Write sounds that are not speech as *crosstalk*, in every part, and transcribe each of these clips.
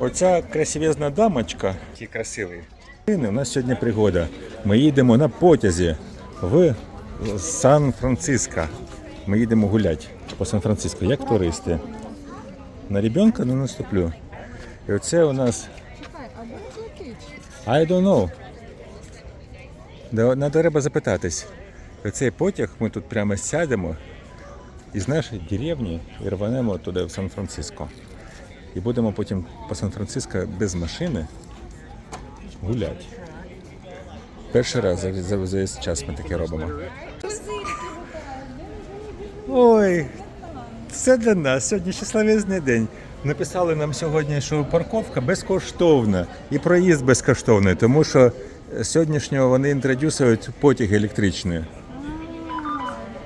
Оця красивезна дамочка, ті красиві. У нас сьогодні пригода. Ми їдемо на потязі в Сан-Франциско. Ми їдемо гуляти по Сан-Франциско, як туристи. На ребенка не наступлю. І оце у нас I don't know. Да, треба запитатись. Оцей потяг ми тут прямо сядемо із нашої деревні і рванемо туди в Сан-Франциско. І будемо потім по Сан-Франциско без машини гуляти. Перший раз за, за, за час ми таке робимо. Ой, це для нас сьогодні щасливезний день. Написали нам сьогодні, що парковка безкоштовна і проїзд безкоштовний, тому що сьогоднішнього вони інтродюсують потяг електричний.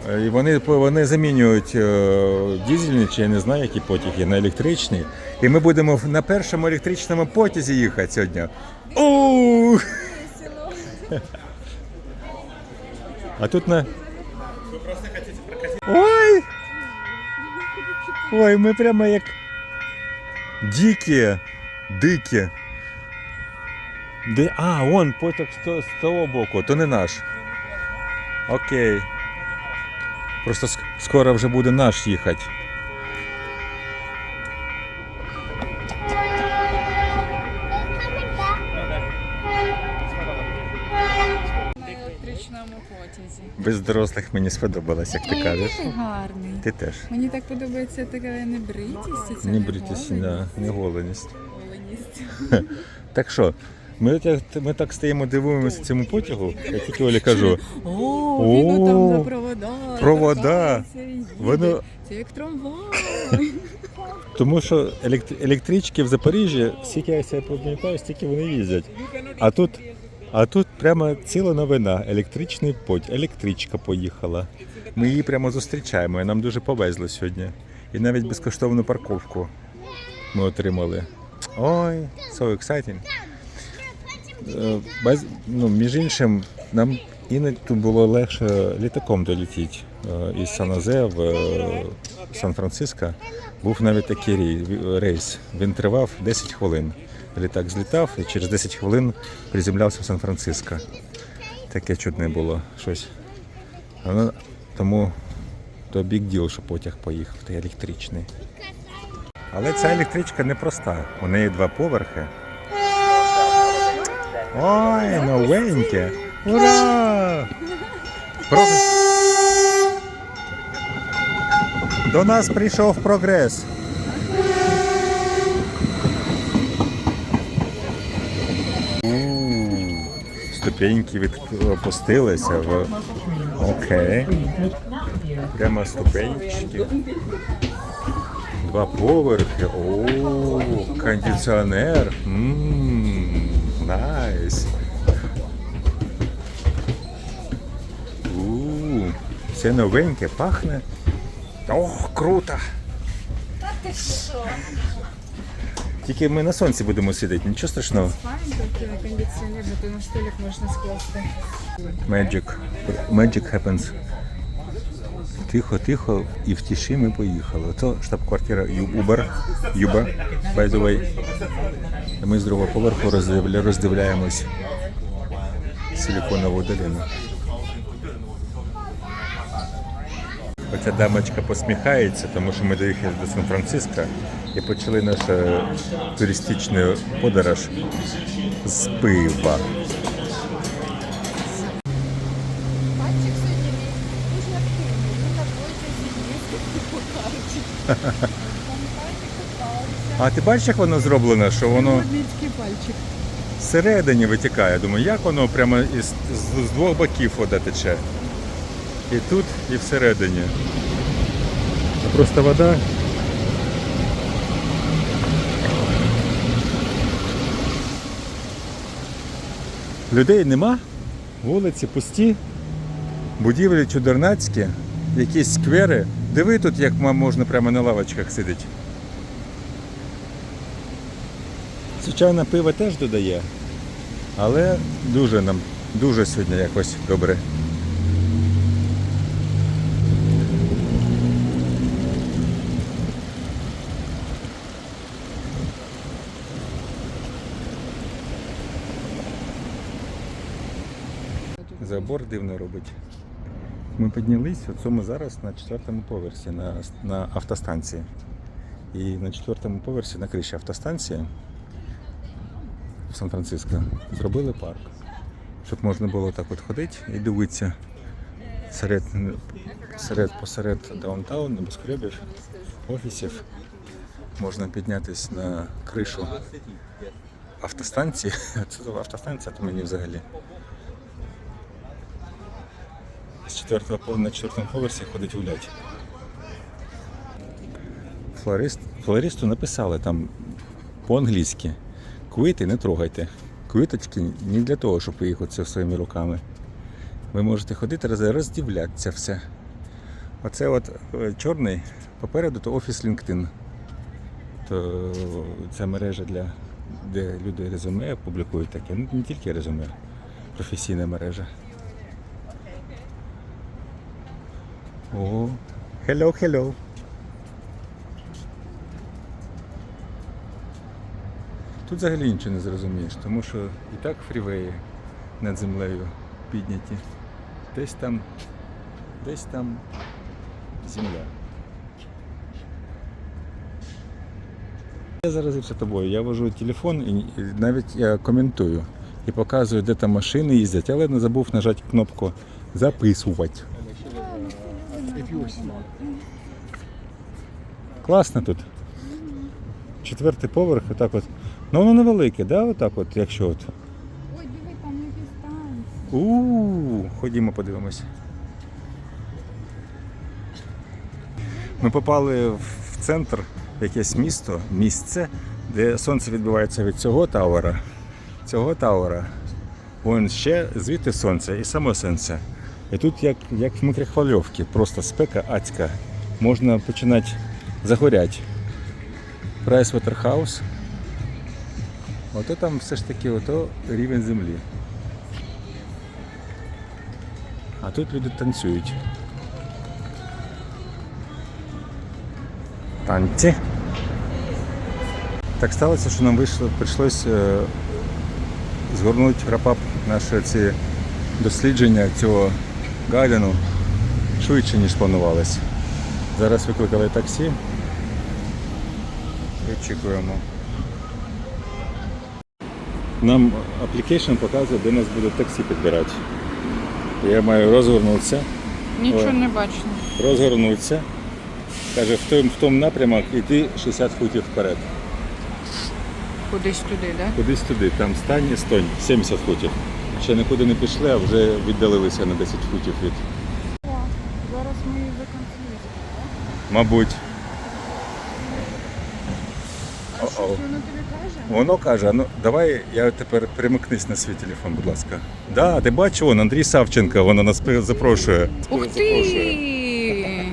Е, І вони, вони замінюють е, дизельні, чи я не знаю, які потяги, на електричні. І ми будемо на першому електричному потязі їхати сьогодні. Оу! А тут на. Ви просто хочете прокатити. Ой! Ой, ми прямо як дикі, дикі. Де... А, вон потяг з того- з того боку, то не наш. Окей. Просто ск- скоро вже буде наш їхати. Без дорослих мені сподобалось, як ти кажеш. Ти гарний. Ти теж. Мені так подобається така небритість. Це Не не голеність. голеність. Так що, ми, так- ми так стоїмо, дивуємося цьому потягу. Я тільки Олі кажу, О, він там за провода. провода. Воно- Це як трамвай. *laughs* тому що електрички в Запоріжжі, скільки я себе пам'ятаю, стільки вони їздять. А тут, а тут прямо ціла новина. Електричний потяг, електричка поїхала. Ми її прямо зустрічаємо, і нам дуже повезло сьогодні. І навіть безкоштовну парковку ми отримали. Ой, so exciting. Е, Без, ну, між іншим, нам іноді було легше літаком долетіти е, із Сан-Озе в е, Сан-Франциско. Був навіть такий рейс. Він тривав 10 хвилин. Літак злітав і через 10 хвилин приземлявся в Сан-Франциско. Таке чудне було щось. Тому то big deal, що потяг поїхав, той електричний. Але ця електричка непроста. У неї два поверхи. Ой, новеньке! Ура! Про... До нас прийшов прогрес. Ступеньки від... опустилися в. Окей. Прямо ступеньки. Два поверхи. О, кондиціонер. Ммм, Це новеньке, пахне. Ох, круто! Тільки ми на сонці будемо сидіти, нічого страшного. Кондиціонер, зато на столик можна скласти. Magic. Magic happens. Тихо, тихо, і в тиші ми поїхали. Це штаб-квартира Uber. Uber, by the way. Ми з другого поверху роздивляємось силіконову долину. Оця дамочка посміхається, тому що ми доїхали до Сан-Франциско і почали нашу туристичну подорож з пива. А ти бачиш, як воно зроблено, що воно всередині витікає. Думаю, як воно прямо із, з, з двох боків вода тече. І тут, і всередині. А просто вода. Людей нема, вулиці пусті, будівлі чудернацькі, якісь сквери. Диви тут, як можна прямо на лавочках сидіти. Звичайно, пиво теж додає, але дуже нам, дуже сьогодні якось добре. Забор дивно робить. Ми піднялись, оце ми зараз на четвертому поверсі на, на автостанції. І на четвертому поверсі на криші автостанції в Сан-Франциско зробили парк. Щоб можна було так от ходити і дивитися серед, серед посеред даунтаун, небоскребів, офісів. Можна піднятися на кришу автостанції. *laughs* Це автостанція, то мені взагалі. З четвертого пов- на четвертому поверсі ходить гулять. Флорист, флористу написали там по-англійськи. Квіти не трогайте. Квіточки не для того, щоб оце своїми руками. Ви можете ходити роз- роздивлятися все. Оце от е, чорний попереду то офіс LinkedIn. То це мережа для де люди резюме публікують таке. Ну, не тільки резюме, професійна мережа. О, hello, hello. Тут взагалі нічого не зрозумієш, тому що і так фрівеї над землею підняті. Десь там, десь там земля. Я заразився тобою. Я вожу телефон і і навіть я коментую і показую, де там машини їздять, але не забув нажати кнопку записувати. Класно тут. Четвертий поверх, отак от. Ну воно невелике, да? Отак от, якщо от. Ой, диви, там якісь танці. У, ходімо подивимось. Ми попали в центр, в якесь місто, місце, де сонце відбивається від цього тавера, цього тавера. Вон ще звідти сонце і само сонце. І тут як, як в микрохвильовці, просто спека адська. Можна починати загоряти. Прайс Waterhouse. Ото там все ж таки ото рівень землі. А тут люди танцюють. Танці. Так сталося, що нам вийшло, прийшлось е, згорнути рапап наші ці дослідження цього гайдену швидше, ніж планувалось. Зараз викликали таксі і очікуємо. Нам аплікейшн показує, де нас буде таксі підбирати. Я маю розгорнутися, Нічого не бачно. розгорнутися. Каже, в тому, в тому напрямок іди 60 футів вперед. Кудись туди, да? Кудись туди, там стань і стонь, 70 футів. Ще нікуди не пішли, а вже віддалилися на 10 футів від. Зараз ми її законсуємо. Мабуть. А що воно тобі каже? Воно каже, а ну давай я тепер перемикнись на свій телефон, будь ласка. Да, ти бачиш, вон Андрій Савченко, вона нас запрошує. Ух ти!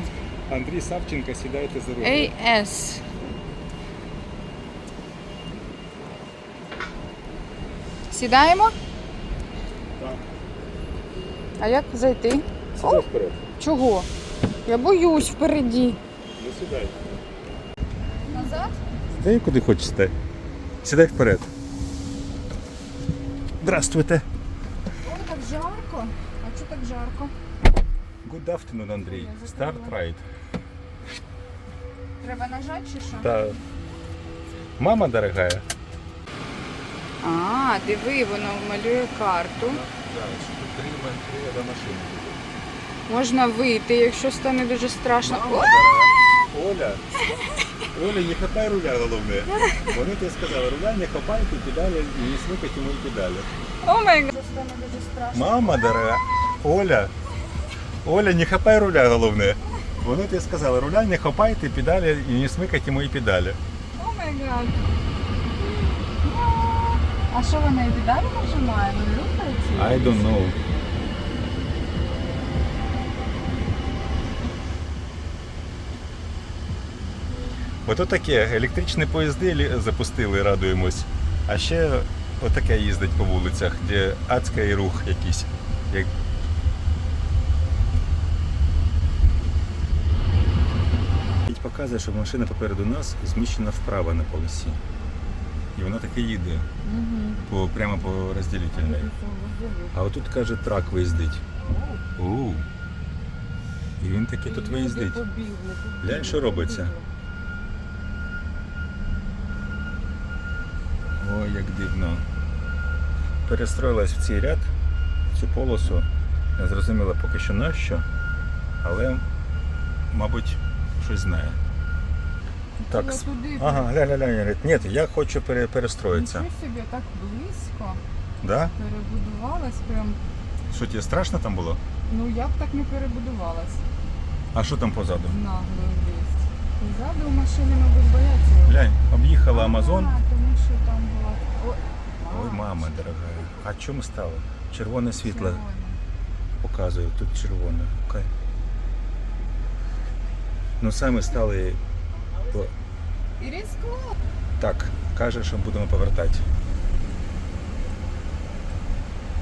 Андрій Савченко, сідайте за руль. AS. Сідаємо? Так. А як зайти? Сідай вперед. Чого? Я боюсь впереді. Ну сідай. Назад? Сідай куди хочеш сідай. Сідай вперед. Здравствуйте. Ой, так жарко. А чого так жарко? Good afternoon, Андрій. Start right. Треба нажати чи що? Та мама дорогая. А, диви, воно малює карту. Зараз до машини. Можна вийти, якщо стане дуже страшно. Оля, Оля, не хапай руля головне. Вони тобі сказали, руля не хапай, ти педалі і не йому і педалі. О май гад. стане дуже страшно. Мама дорога, Оля, Оля, не хапай руля головне. Вони тобі сказали, руля не хапай, ти педалі і не смикай йому і педалі. О май гад. А що вона і педалі нажимає? Не рухається? I don't know. Ото таке, електричні поїзди запустили, радуємось. А ще отаке їздить по вулицях, де адський рух якийсь. Як... Показує, що машина попереду нас зміщена вправо на полосі. І воно таке їде по, прямо по розділительній. А отут каже трак виїздить. У. І він таки тут виїздить. Глянь, що робиться. Ой, як дивно. Перестроїлась в цей ряд, в цю полосу. Не зрозуміло поки що нащо, але, мабуть, щось знає. Так, туди ага, глянь, глянь, глянь. Ні, я хочу пере- перестроїтися. Нічого собі, так близько Да? перебудувалась прям. Що тебе страшно там було? Ну я б так не перебудувалась. А що там позаду? Нагло лість. Позаду машини, мабуть, бояться. Глянь, об'їхала Амазон. Що там була. Ой, Ой, мама дорога. А чому стало? Червоне світло червона. показує, тут червоне. Окей. Ну саме стали. І різко. Так, каже, що будемо повертати.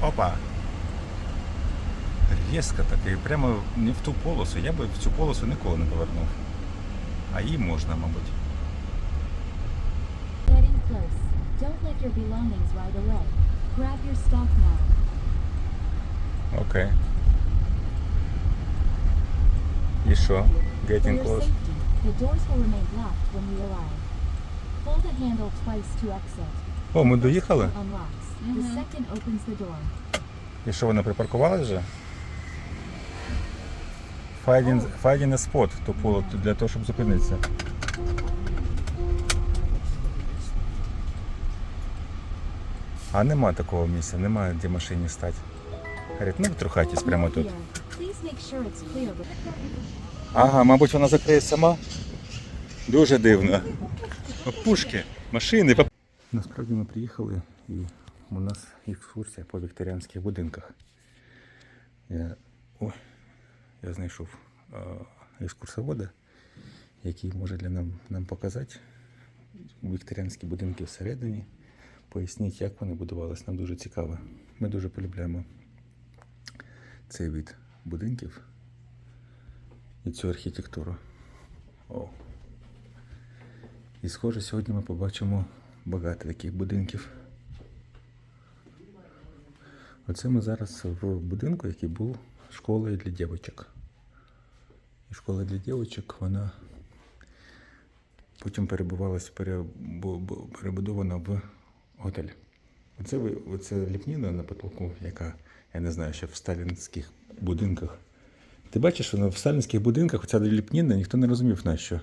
Опа! Різко таки, прямо не в ту полосу. Я би в цю полосу ніколи не повернув. А їй можна, мабуть. Getting close. Don't let your belongings ride away. Grab your stuff now. І що? For Getting close. safety, the doors will remain locked when we arrive. Pull the handle twice to exit. О, ми доїхали? The Mhm. second opens the door. І що, вона припаркувалась вже? Finding, finding a spot, то для того, щоб зупинитися. А нема такого місця, немає де машині стати. Говорить, ну трохайтесь прямо тут. Ага, мабуть, вона закриє сама. Дуже дивно. Пушки, машини. Насправді ми приїхали і у нас екскурсія по вікторіанських будинках. Я, ой, я знайшов екскурсовода, який може для нам, нам показати вікторіанські будинки всередині, поясніть, як вони будувалися. Нам дуже цікаво. Ми дуже полюбляємо цей вид будинків і цю архітектуру. О. І схоже, сьогодні ми побачимо багато таких будинків. Оце ми зараз в будинку, який був школою для дівчаток. І школа для дівчаток, вона потім перебувалася, перебу- перебудована в готель. Оце, оце ліпніна на потолку, яка, я не знаю, ще в сталінських будинках. Ти бачиш, що в сталінських будинках оця ліпніна ніхто не розумів на що.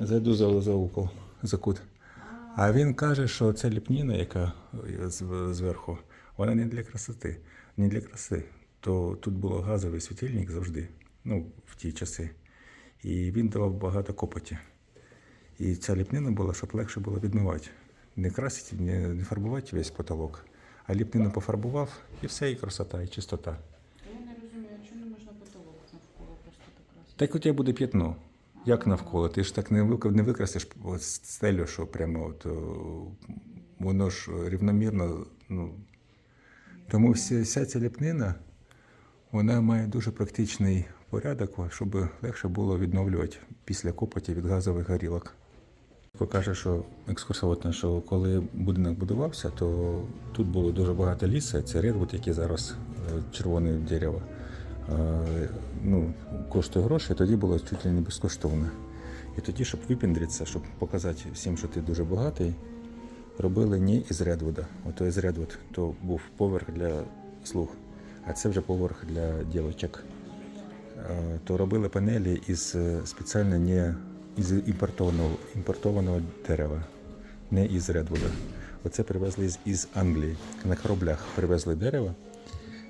Зайду за, за угол, за кут. А він каже, що ця ліпніна, яка зверху, вона не для красоти. Не для краси. То тут було газовий світильник завжди, ну, в ті часи. І він давав багато копоті. І ця ліпнина була, щоб легше було відмивати. Не красити, не, не фарбувати весь потолок. А ліпнину пофарбував, і все, і красота, і чистота. Я не розумію, чому не можна потолок навколо просто так красити? Так у тебе буде п'ятно. Як навколо? Ти ж так не, не викрасиш стелю, що прямо от, воно ж рівномірно. Ну, тому вся, вся ця ліпнина вона має дуже практичний порядок, щоб легше було відновлювати після копоті від газових горілок. Каже, що екскурсовод що коли будинок будувався, то тут було дуже багато лісу. Це редвуд, який зараз е, червоне дерево. Е, Ну, коштує гроші, тоді було чуть ли не безкоштовно. І тоді, щоб випіндритися, щоб показати всім, що ти дуже багатий, робили не із редвуда. Ото із редвуд то був поверх для слуг, а це вже поверх для дівчаток. Е, то робили панелі із спеціально не із імпортованого, імпортованого дерева, не із редвуда. Оце привезли з, із Англії. На кораблях привезли дерево,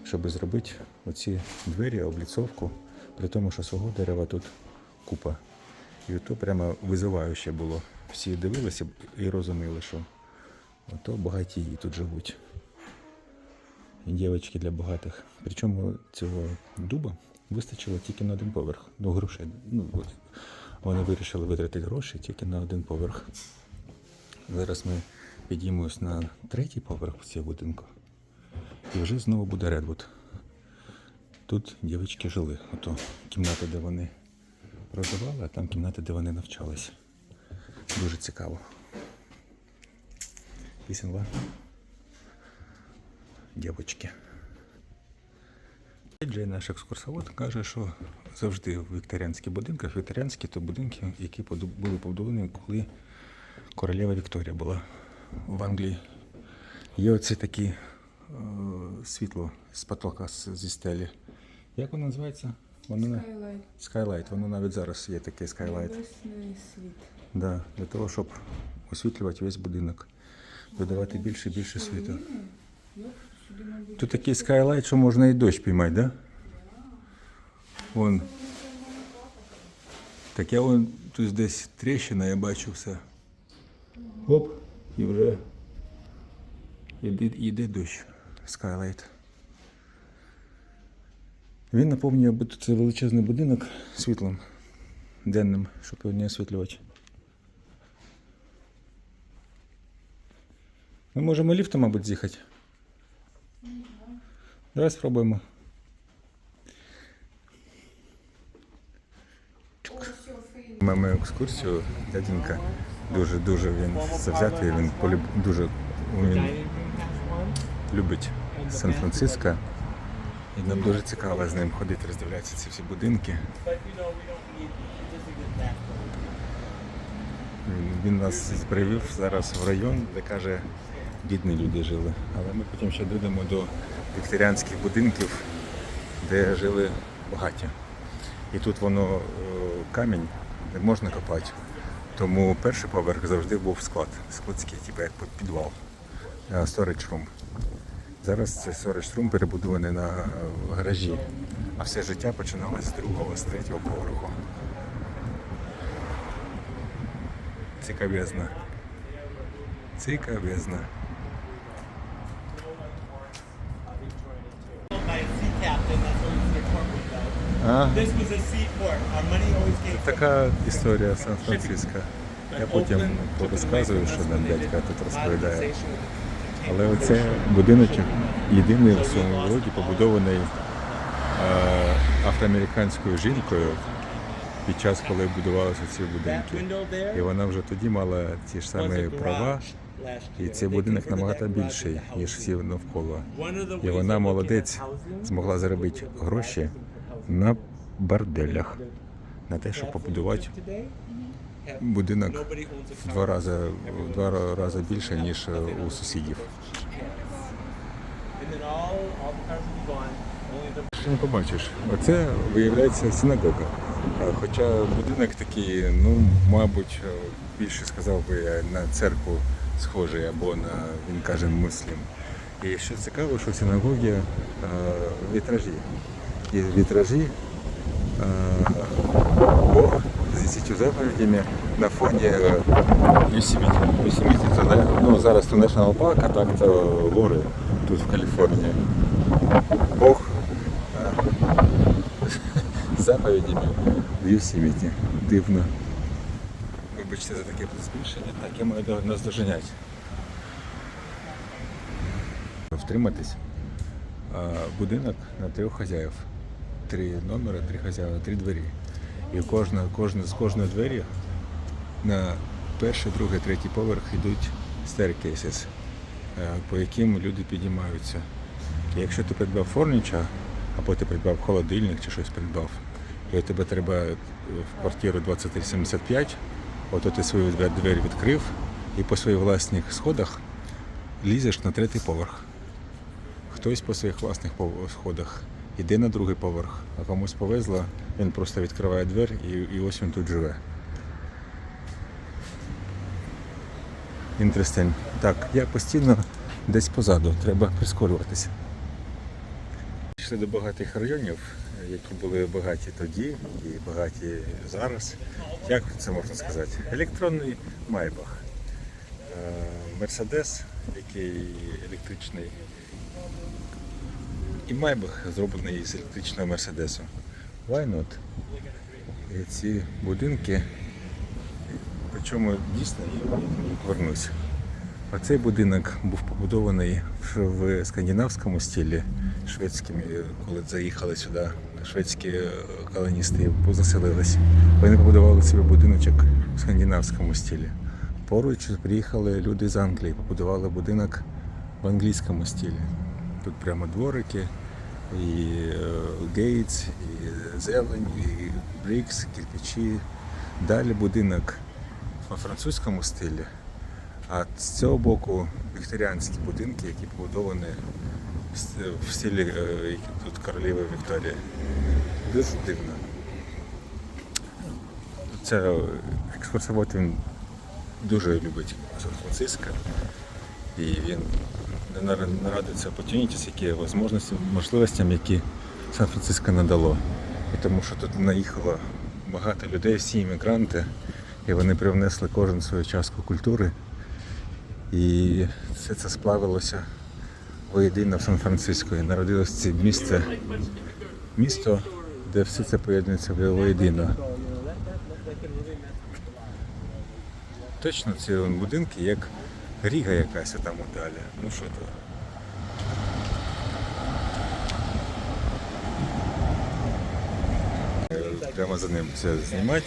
щоб зробити оці двері, обліцовку, при тому, що свого дерева тут купа. І то прямо визиваюче було. Всі дивилися і розуміли, що ото багатії тут живуть. Дівчатки для багатих. Причому цього дуба вистачило тільки на один поверх. Ну, грошей. Ну, вони вирішили витратити гроші тільки на один поверх. Зараз ми підіймемось на третій поверх цього будинку. І вже знову буде Редвуд. Тут дівчатки жили. Ото кімната, де вони проживали, а там кімната, де вони навчались. Дуже цікаво. Пісенла. Дівочки. Джей, наш екскурсовод, каже, що завжди в вікторіанських будинках, вікторіанські то будинки, які були побудовані, коли королева Вікторія була в Англії. Є оце такі е, світло з потока зі стелі. Як воно називається? Воно на... Skylight. Воно навіть зараз є таке Skylight. Світ. Да, для того, щоб освітлювати весь будинок, додавати більше і більше світу. Тут такий скайлайт, що можна і дощ піймати, да? Вон. Так я вон тут десь тріщина, я бачу все. Оп, і вже іде дощ. Скайлайт. Він наповнює це величезний будинок світлом денним, щоб його не освітлювати. Ми можемо ліфтом, мабуть, з'їхати. Давай спробуємо. Маємо екскурсію, дяденька дуже дуже він завзятий, він полюб, дуже він любить Сан-Франциско. І нам дуже цікаво з ним ходити, роздивлятися ці всі будинки. Він нас привів зараз в район, де каже, бідні люди жили. Але ми потім ще дійдемо до вікторіанських будинків, де жили багаті. І тут воно е, камінь не можна копати. Тому перший поверх завжди був склад. Складський, типу як підвал. е, Storage room. Зараз цей room перебудований на е, гаражі. А все життя починалося з другого, з третього поверху. Цікавезно. Цікавезно. Така історія Сан-Франциско. Я потім порозказую, що нам дядька тут розповідає. Але оце будиночок єдиний в своєму роді побудований е, афроамериканською жінкою під час, коли будувалися ці будинки. І вона вже тоді мала ті ж самі права, і цей будинок набагато більший, ніж всі навколо. І вона молодець, змогла заробити гроші на борделях, на те, щоб побудувати будинок в два рази, в два рази більше, ніж е, у сусідів. Що не побачиш? Оце виявляється синагога. Хоча будинок такий, ну, мабуть, е, більше сказав би на церкву схожий або на, він каже, муслім. І що цікаво, що в синагогі е, вітражі. І вітражі е, Бог з десятью заповідями на фоні е, Йосеміті. Йосеміті це ну, зараз це National Park, а так це гори тут в Каліфорнії. Бог з *laughs* заповідями в Юсіміті. Дивно. Вибачте за таке збільшення. Я маю нас доженять. Втриматись. Будинок на трьох хазяїв. Три номери, три хазяїва, три двері. І кожна, кожна, з кожної двері на перший, другий, третій поверх йдуть staircases, е, по яким люди підіймаються. І якщо ти придбав форніча, або ти придбав холодильник чи щось придбав, і тебе треба в квартиру 2375, ото ти свою двері відкрив і по своїх власних сходах лізеш на третій поверх. Хтось по своїх власних сходах йде на другий поверх, а комусь повезло, він просто відкриває двері і, і ось він тут живе. Інтерестень. Так, я постійно десь позаду, треба прискорюватися. Пішли до багатих районів, які були багаті тоді і багаті зараз. Як це можна сказати? Електронний майбах. Е, Мерседес, який електричний. І майбах зроблений з електричного мерседесу. Why not? І ці будинки, причому дійсно я повернусь. Оцей будинок був побудований в- скандинавському стилі шведськими, коли заїхали сюди шведські е, колоністи і заселились. Вони побудували собі будиночок в скандинавському стилі. поруч приїхали люди з Англії, побудували будинок в англійському стилі. Тут прямо дворики, і е, Гейтс, і зелень, і брикс, кирпичі. Далі будинок во французькому стилі. А з цього боку вікторіанські будинки, які побудовані в стилі е, тут королеви Вікторії. Дуже дивно. Це екскурсовод він дуже любить Сан-Франциско. І він не нар- нарадиться opportunities, які можливості, можливостям, які Сан-Франциско надало. І тому що тут наїхало багато людей, всі іммігранти, і вони привнесли кожен свою частку культури. І все це сплавилося воєдино в Сан-Франциско. І народилось це місце, місто, де все це поєднується воєдино. Точно ці будинки як Ріга якась там далі. Ну що то. Прямо за ним це знімати.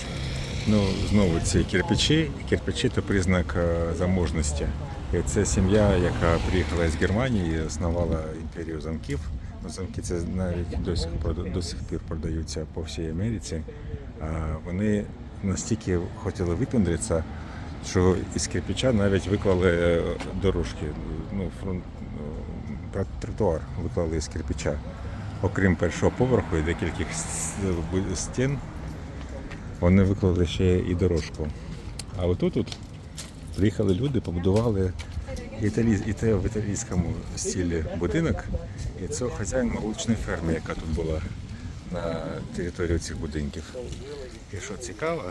Ну, знову ці кирпичі. Кирпичі то признак е, заможності. І це сім'я, яка приїхала з Германії основала імперію замків. Ну, замки це навіть до сих, до сих пір продаються по всій Америці. Вони настільки хотіли випендритися, що із кирпича навіть виклали е, дорожки, ну, фронт, е, тротуар виклали з кирпича. Окрім першого поверху і декількох стін, вони виклали ще і дорожку. А отут тут приїхали люди, побудували італі... іте в італійському стилі будинок. І це хазяїн молочної ферми, яка тут була на території цих будинків. І що цікаво,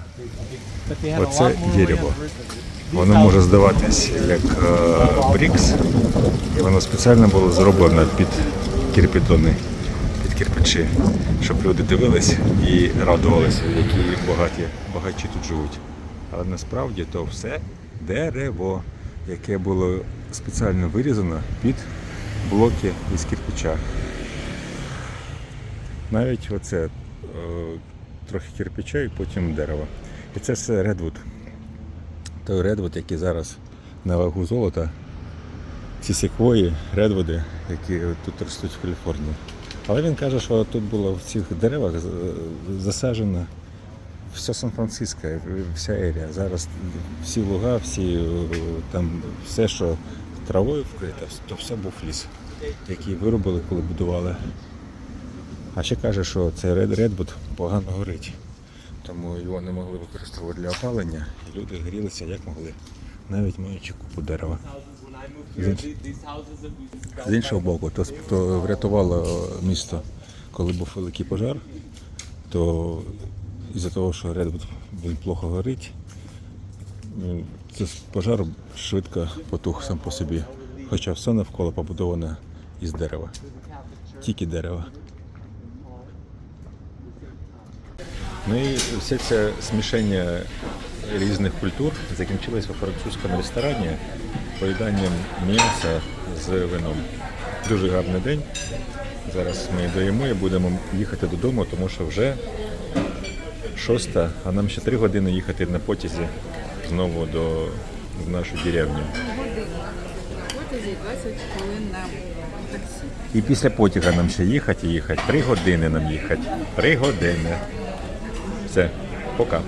оце дерево. Воно може здаватись як е, брікс, і воно спеціально було зроблено під кирпідони, під кирпичі, щоб люди дивились і радувалися, які багаті, багачі тут живуть. Але насправді то все дерево, яке було спеціально вирізано під блоки із кирпича. Навіть оце е, трохи кирпича і потім дерево. І це все редвуд. Той редвуд, який зараз на вагу золота, ці секвої, редвуди, які тут ростуть в Каліфорнії. Але він каже, що тут було в цих деревах е, засаджено все Сан-Франциско, вся ерія. Зараз всі луга, всі е, там все, що травою вкрите, то все був ліс, який виробили, коли будували. А ще каже, що цей ред редвуд погано горить, тому його не могли використовувати для опалення, і люди грілися як могли, навіть маючи купу дерева. З іншого боку, то, то врятувало місто, коли був великий пожар, то із-за того, що редвуд він плохо горить, ну, це пожар швидко потух сам по собі. Хоча все навколо побудоване із дерева. Тільки дерева. Ну і все це смішення різних культур закінчилось у французькому ресторані поїданням м'яса з вином. Дуже гарний день. Зараз ми доїмо і будемо їхати додому, тому що вже шоста, а нам ще три години їхати на потязі знову до в нашу деревню. Потязі 20 хвилин на таксі. І після потяга нам ще їхати їхати. Три години нам їхати. Три години. Все, пока.